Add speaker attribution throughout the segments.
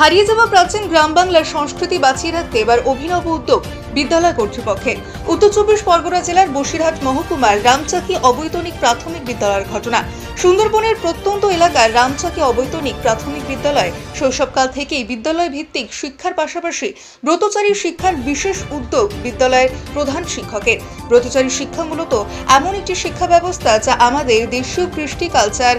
Speaker 1: হারিয়ে যাওয়া প্রাচীন গ্রাম বাংলার সংস্কৃতি বাঁচিয়ে রাখতে এবার অভিনব উদ্যোগ বিদ্যালয় কর্তৃপক্ষের। উত্তর চব্বিশ পরগনা জেলার বসিরহাট মহকুমার রামচাকি অবৈতনিক প্রাথমিক বিদ্যালয়ের ঘটনা। সুন্দরবনের প্রত্যন্ত এলাকার রামচাকি অবৈতনিক প্রাথমিক বিদ্যালয় শৈশবকাল থেকেই বিদ্যালয় ভিত্তিক শিক্ষার পাশাপাশি ব্রতচারী শিক্ষার বিশেষ উদ্যোগ বিদ্যালয়ের প্রধান শিক্ষকের। ব্রতচারী শিক্ষা মূলত এমন একটি শিক্ষা ব্যবস্থা যা আমাদের দেশীয় কৃষ্টি কালচার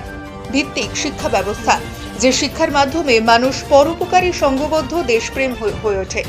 Speaker 1: ভিত্তিক শিক্ষা ব্যবস্থা। যে শিক্ষার মাধ্যমে মানুষ পরোপকারী সঙ্গবদ্ধ দেশপ্রেম হয়ে ওঠে।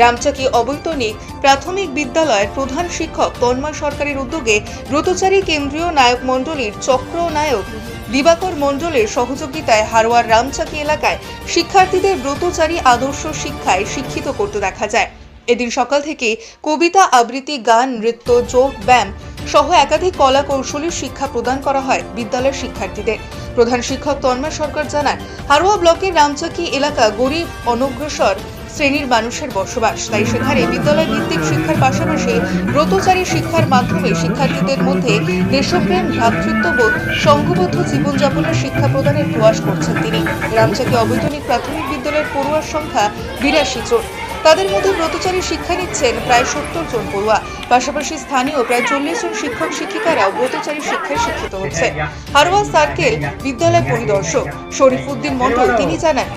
Speaker 1: রামচাকি অবৈতনিক প্রাথমিক বিদ্যালয়ের প্রধান শিক্ষক তন্ময় সরকারের উদ্যোগে ব্রতচারী কেন্দ্রীয় নায়ক মণ্ডলীর চক্র নায়ক দিবাকর মণ্ডলের সহযোগিতায় হারোয়ার রামচাকি এলাকায় শিক্ষার্থীদের ব্রতচারী আদর্শ শিক্ষায় শিক্ষিত করতে দেখা যায়। এদিন সকাল থেকে কবিতা আবৃত্তি, গান, নৃত্য, যোগ, ব্যায়াম সহ একাধিক কলা কৌশলীর শিক্ষা প্রদান করা হয় বিদ্যালয়ের শিক্ষার্থীদের। প্রধান শিক্ষক তন্ময় সরকার জানান, হারোয়া ব্লকের রামচাকি এলাকা গরিব, অনগ্রসর শ্রেণির মানুষের বসবাস। তাই সেখানে বিদ্যালয় ভিত্তিক শিক্ষার পাশাপাশি ব্রতচারী শিক্ষার মাধ্যমে শিক্ষার্থীদের মধ্যে দেশপ্রেম, ভ্রাতৃত্ববোধ, সংঘবদ্ধ জীবনযাপনের শিক্ষা প্রদানের প্রয়াস করছেন তিনি। রামচাকি অবৈতনিক প্রাথমিক বিদ্যালয়ের পড়ুয়ার সংখ্যা বিরাশি জন। তাদের মধ্যে ব্রতচারী শিক্ষা নিচ্ছেন প্রায় সত্তর জন পড়ুয়া। পাশাপাশি স্থানীয় প্রায় চল্লিশ জন শিক্ষক শিক্ষিকারাও ব্রতচারী শিক্ষায় শিক্ষিত হচ্ছে হারোয়া সার্কেল বিদ্যালয় পরিদর্শক শরীফ উদ্দিন মন্ডল তিনি জানান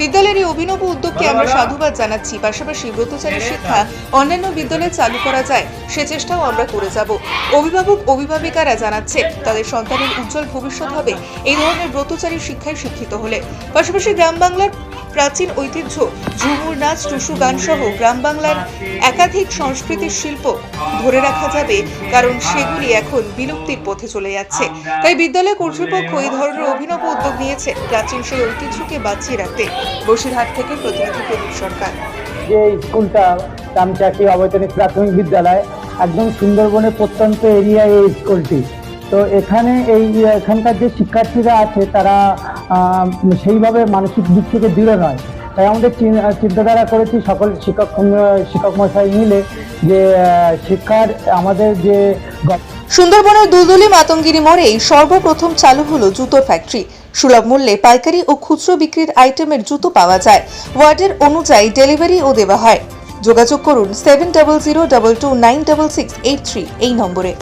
Speaker 1: বিদ্যালয়ের এই অভিনব উদ্যোগকে আমরা সাধুবাদ জানাচ্ছি। পাশাপাশি ব্রতচারী শিক্ষা অন্যান্য বিদ্যালয়ে চালু করা যায় সে চেষ্টাও আমরা করে যাব। অভিভাবক অভিভাবিকারা জানাচ্ছে তাদের সন্তানের উজ্জ্বল ভবিষ্যৎ হবে। এই ধরনের ব্রতচারী শিক্ষায় শিক্ষিত হলে। পাশাপাশি গ্রাম বাংলার প্রাচীন ঐতিহ্য ঝুমুর নাচ টুসু গান সহ গ্রাম বাংলার একাধিক সংস্কৃতির শিল্প ধরে রাখা যাবে কারণ সেগুলি এখন বিলুপ্তির পথে চলে যাচ্ছে। তাই বিদ্যালয় কর্তৃপক্ষ এই ধরনের অভিনব উদ্যোগ নিয়েছে। প্রাচীন সেই ঐতিহ্যকে বাঁচিয়ে রাখতে। বসিরহাট থেকে প্রতিনিধি প্রদীপ সরকার।
Speaker 2: যে স্কুলটা রামচাকি অবৈতনিক প্রাথমিক বিদ্যালয় একদম সুন্দরবনের প্রত্যন্ত এরিয়ায় এই স্কুলটি। তো এখানে এই এখানকার যে শিক্ষার্থীরা আছে তারা সেইভাবে মানসিক দিক থেকে দৃঢ় নয়। তাই আমাদের চিন্তাধারা করেছি সকল শিক্ষক শিক্ষক মশাই মিলে যে শিক্ষার আমাদের যে
Speaker 1: সুন্দরবনের দুদুলি মাতঙ্গিরি মোড়েই সর্বপ্রথম চালু হলো জুতো ফ্যাক্টরি। সুলভ মূল্যে পাইকারি ও খুচরো বিক্রির আইটেমের জুতো পাওয়া যায়। ওয়ার্ডের অনুযায়ী ডেলিভারিও দেওয়া হয়। যোগাযোগ করুন seven double zero double two nine double six eight three এই নম্বরে।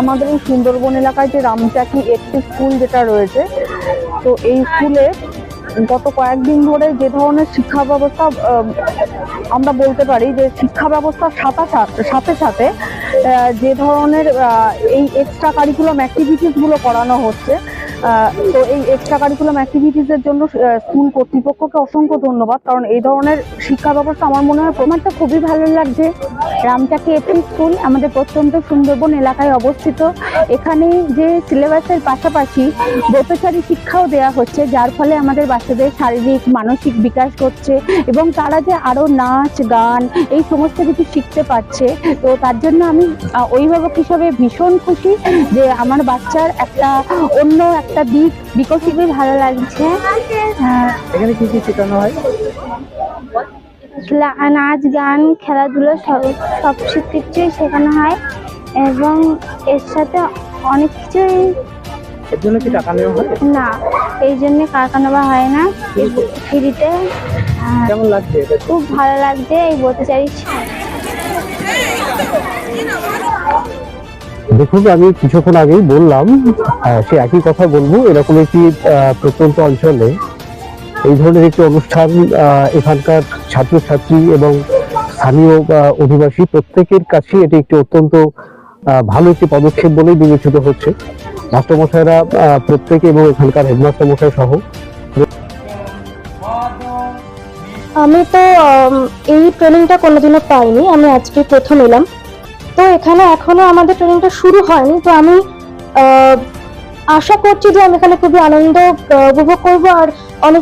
Speaker 3: আমাদের সুন্দরবন এলাকায় যে রামচাকি একটি স্কুল যেটা রয়েছে, তো এই স্কুলে গত কয়েকদিন ধরে যে ধরনের শিক্ষা ব্যবস্থা আমরা বলতে পারি যে শিক্ষা ব্যবস্থার সাথে সাথে যে ধরনের এই এক্সট্রা কারিকুলাম অ্যাক্টিভিটিসগুলো করানো হচ্ছে তো এই এক্সট্রা কারিকুলাম অ্যাক্টিভিটিসের জন্য স্কুল কর্তৃপক্ষকে অসংখ্য ধন্যবাদ। কারণ এই ধরনের শিক্ষা ব্যবস্থা আমার মনে হয়
Speaker 4: আমার তো খুবই ভালো লাগছে। রামচাকি এপি স্কুল আমাদের প্রত্যন্ত সুন্দরবন এলাকায় অবস্থিত। এখানে যে সিলেবাসের পাশাপাশি ব্রতচারী শিক্ষাও দেওয়া হচ্ছে, যার ফলে আমাদের বাচ্চাদের শারীরিক, মানসিক বিকাশ করছে এবং তারা যে আরও নাচ, গান, এই সমস্ত কিছু শিখতে পারছে। তো তার জন্য আমি অভিভাবক হিসাবে ভীষণ খুশি যে আমার বাচ্চার একটা অন্য একটা দিক বিকশিতই ভালো লাগছে।
Speaker 2: এখানে কি কি শেখানো হয়?
Speaker 4: নাচ গান খেলাধুলো সব সব কিছুই শেখানো হয়। এবং এর সাথে অনেক কিছুই
Speaker 2: এর জন্য কি টাকা নেওয়া হয়?
Speaker 4: না এই জন্য কারখানা বা হয় না। ফ্রিতে
Speaker 2: কেমন লাগছে
Speaker 4: খুব ভালো লাগছে এই বলতে চাই
Speaker 5: দেখুন, আমি কিছুক্ষণ আগেই বললাম সে একই কথা বলব, এরকম একটি প্রত্যন্ত অঞ্চলে এই ধরনের একটি অনুষ্ঠান এখানকার ছাত্রছাত্রী এবং স্থানীয় অধিবাসী প্রত্যেকের কাছে এটি একটি অত্যন্ত ভালো একটি পদক্ষেপ বলেই বিবেচিত হচ্ছে। মাস্টারমশাইরা প্রত্যেকে এবং এখানকার হেডমাস্টার মশাই সহ।
Speaker 6: আমি তো এই ট্রেনিংটা কোনোদিনও পাইনি, আমি আজকে প্রথম এলাম। তো এখানে এখনও আমাদের ট্রেনিংটা শুরু হয়নি, তো আমি আশা করছি যে আমি এখানে খুবই আনন্দ উপভোগ করব আর অনেক